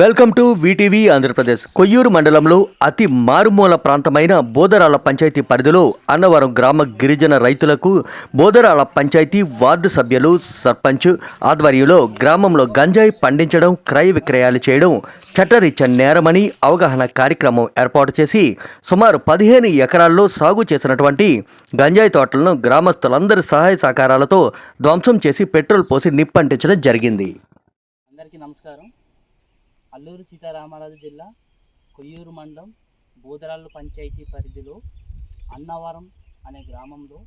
Welcome to VTV Andhra Pradesh. Koyyuru మండలంలో అతి మారుమూల ప్రాంతమైన బోదరాల పంచాయతీ పరిధిలో అన్నవరం గ్రామ గిరిజన రైతులకు బోదరాల పంచాయతీ వార్డు సభ్యులు సర్పంచ్ ఆధ్వర్యంలో గ్రామంలో గంజాయి పండించడం క్రయ విక్రయాలు చేయడం చట్టరీత్యా నేరమని అవగాహన కార్యక్రమం ఏర్పాటు చేసి సుమారు పదిహేను ఎకరాల్లో సాగు చేసినటువంటి గంజాయి తోటలను గ్రామస్తులందరి సహాయ సహకారాలతో ధ్వంసం చేసి పెట్రోల్ పోసి నిప్పంటించడం జరిగింది. అందరికీ నమస్కారం. అల్లూరు సీతారామరాజు జిల్లా కొయ్యూరు మండలం బూదరాళ్ళు పంచాయతీ పరిధిలో అన్నవరం అనే గ్రామంలో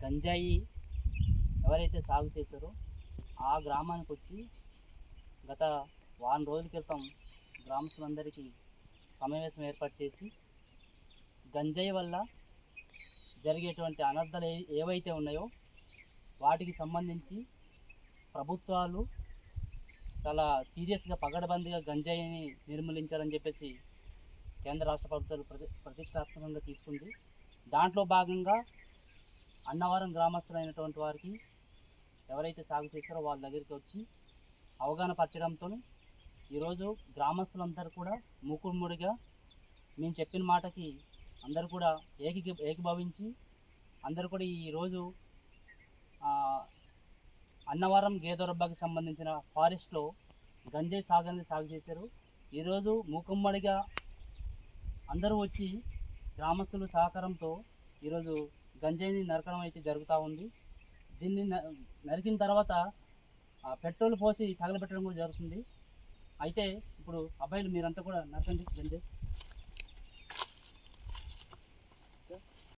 గంజాయి ఎవరైతే సాగు చేశారో ఆ గ్రామానికి వచ్చి గత వారం రోజుల క్రితం గ్రామస్తులందరికీ సమావేశం ఏర్పాటు చేసి గంజాయి వల్ల జరిగేటువంటి అనర్థాలు ఏవైతే ఉన్నాయో వాటికి సంబంధించి ప్రభుత్వాలు చాలా సీరియస్గా పగడబందీగా గంజాయిని నిర్మూలించాలని చెప్పేసి కేంద్ర రాష్ట్ర ప్రభుత్వాలు ప్రతి ప్రతిష్టాత్మకంగా తీసుకుంది. దాంట్లో భాగంగా అన్నవరం గ్రామస్తులైనటువంటి వారికి ఎవరైతే సాగు చేస్తారో వాళ్ళ దగ్గరికి వచ్చి అవగాహన పరచడంతో ఈరోజు గ్రామస్తులందరూ కూడా మూకుడుముడిగా మేము చెప్పిన మాటకి అందరూ కూడా ఏకీ ఏకీభవించి అందరూ కూడా ఈరోజు అన్నవరం గేదొరబ్బకి సంబంధించిన ఫారెస్ట్లో గంజాయి సాగు సాగు చేశారు. ఈరోజు మూకుమ్మడిగా అందరూ వచ్చి గ్రామస్తుల సహకారంతో ఈరోజు గంజాయిని నరకడం అయితే జరుగుతూ ఉంది. దీన్ని న- నరికిన తర్వాత ఆ, పెట్రోల్ పోసి తగలబెట్టడం కూడా జరుగుతుంది. అయితే ఇప్పుడు అబ్బాయిలు మీరంతా కూడా నరకండి గంజాయి